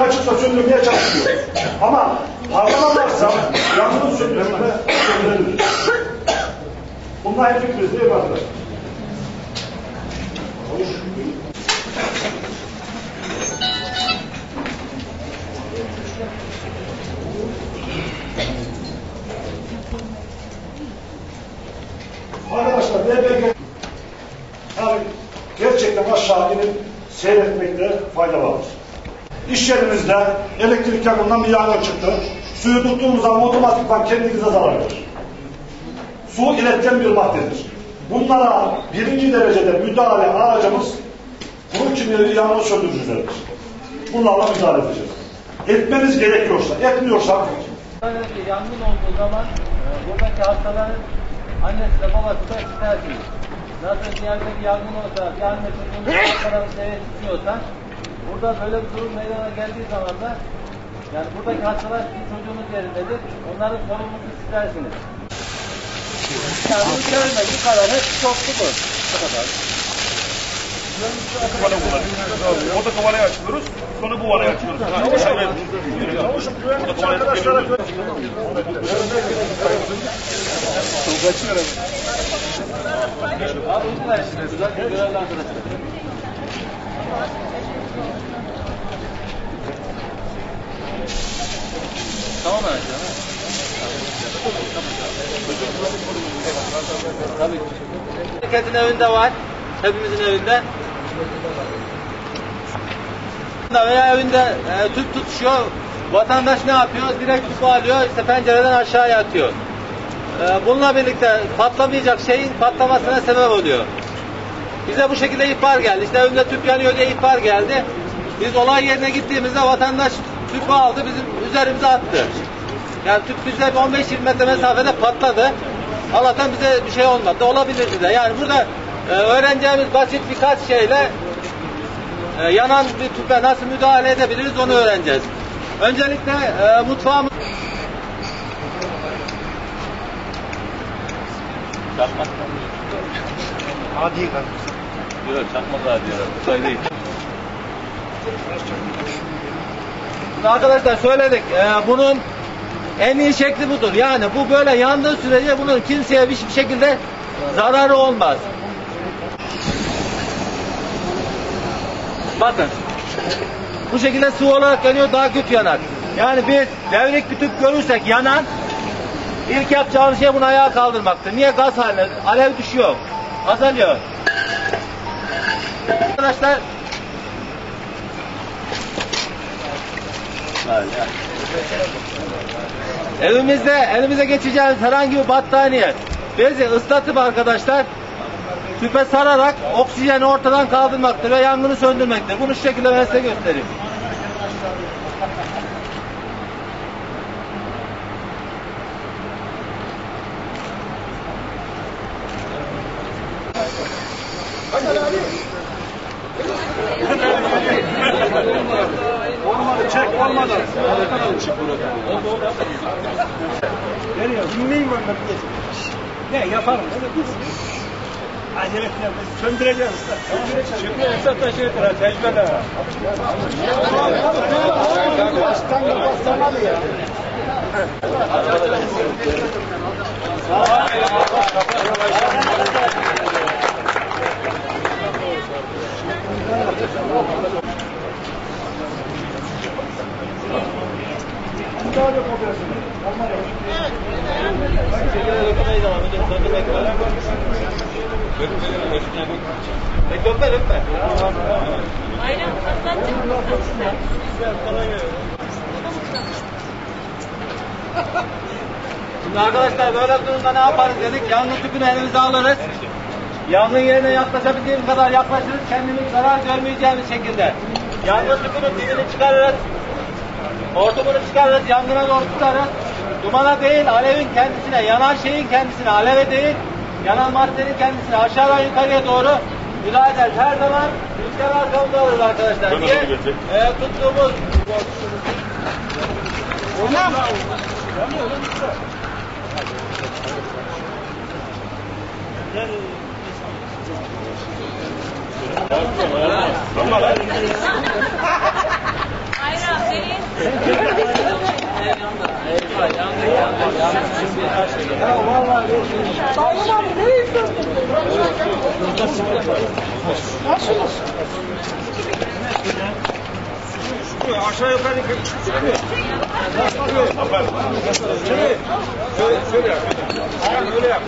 açıkta söndürmeye çalışıyor. Ama parlama varsa yangını söndürme söndürülür. Bunlar hep fikriniz değil mi arkadaşlar? Arkadaşlar DBG seyretmekte fayda vardır. İş yerimizde elektrik yakından bir yangın çıktı. Suyu tuttuğumuz zaman otomatikman kendinize zarar verir. Su iletken bir maddedir. Bunlara birinci derecede müdahale aracımız kuru kimyeli yangın söndürücüleridir. Bunlarla müdahale edeceğiz. Etmeniz gerekiyorsa, etmiyorsak yangın olduğu zaman e, buradaki hastaların annesi de babası da şikayetçidir. Bir yerde bir yangın olsa, bir çocuğunu hastaların eve tutuyorsa, burada böyle bir durum meydana geldiği zaman da yani buradaki hastalar sizin çocuğunuz yerindedir. Onların sorumluluğunu sizlersiniz. Yani bu bu kadar. Hepsi çoktu bu. Bu kadar. Kullanıyoruz. Orada kovanayı açıyoruz. Sonra bu vanayı açıyoruz. Evet. Çavuşum güvenlikçi arkadaşlara Abi arkadaşlar. Tamam mı? Tabii. Herkesin evinde var. Hepimizin evinde. Veya evinde e, tüp tutuşuyor. Vatandaş ne yapıyor? Direkt tüpü alıyor, işte pencereden aşağıya atıyor. E, bununla birlikte patlamayacak şeyin patlamasına sebep oluyor. Bize bu şekilde ihbar geldi. İşte evimde tüp yanıyor diye ihbar geldi. Biz olay yerine gittiğimizde vatandaş tüpü aldı, bizim üzerimize attı. Yani tüp bize bir 15-20 metre mesafede patladı. Allah'tan bize bir şey olmadı. Olabilirdi de. Yani burada e, öğreneceğimiz basit birkaç şeyle e, yanan bir tüpe nasıl müdahale edebiliriz onu öğreneceğiz. Öncelikle e, mutfağımız... Çakmak. Adi Yok çakmak daha diyorlar. Uzay değil. Arkadaşlar söyledik. e, bunun en iyi şekli budur. Yani bu böyle yandığı sürece bunun kimseye hiçbir şekilde zararı olmaz. Bakın. Bu şekilde sıvı olarak yanıyor daha kötü yanar. Yani biz devrik bir tüp görürsek yanan ilk yapacağımız şey bunu ayağa kaldırmaktır. Niye gaz haline? Alev düşüyor. Azalıyor. Arkadaşlar Evimizde elimize geçeceğimiz herhangi bir battaniye bezi ıslatıp arkadaşlar tüpe sararak oksijeni ortadan kaldırmaktır ve yangını söndürmektir. Bunu şu şekilde ben size göstereyim. Olmadı, çek olmadı. Nereye? Dinleyin ben Ne yapalım? Ne biz? Acele etmeyin. Söndüreceğiz usta. Çünkü esas da şeydir ha, tecrübe ha. Baştan yapasamadı ya. Müdahale kooperasyonu. Olmadı. Dökme dökme. Aynen patlatacak. Şimdi arkadaşlar böyle durumda ne yaparız dedik. Yangın tüpünü elimize alırız. Yangın yerine yaklaşabildiğimiz kadar yaklaşırız. Kendimiz zarar görmeyeceğimiz şekilde. Yangın tüpünün dibini çıkarırız. Hortumunu çıkarırız. Yangına doğru tutarız. Dumana değil alevin kendisine, yanan şeyin kendisine, aleve değil, yanan maddenin kendisine aşağıdan yukarıya doğru müdahale ederiz. Her zaman rüzgar arkamızda alırız arkadaşlar. Niye? Ee, tuttuğumuz Tamam. Nereye? Aşağı yukarı çıkmıyor. Şöyle, şöyle yap. Aynen öyle yap.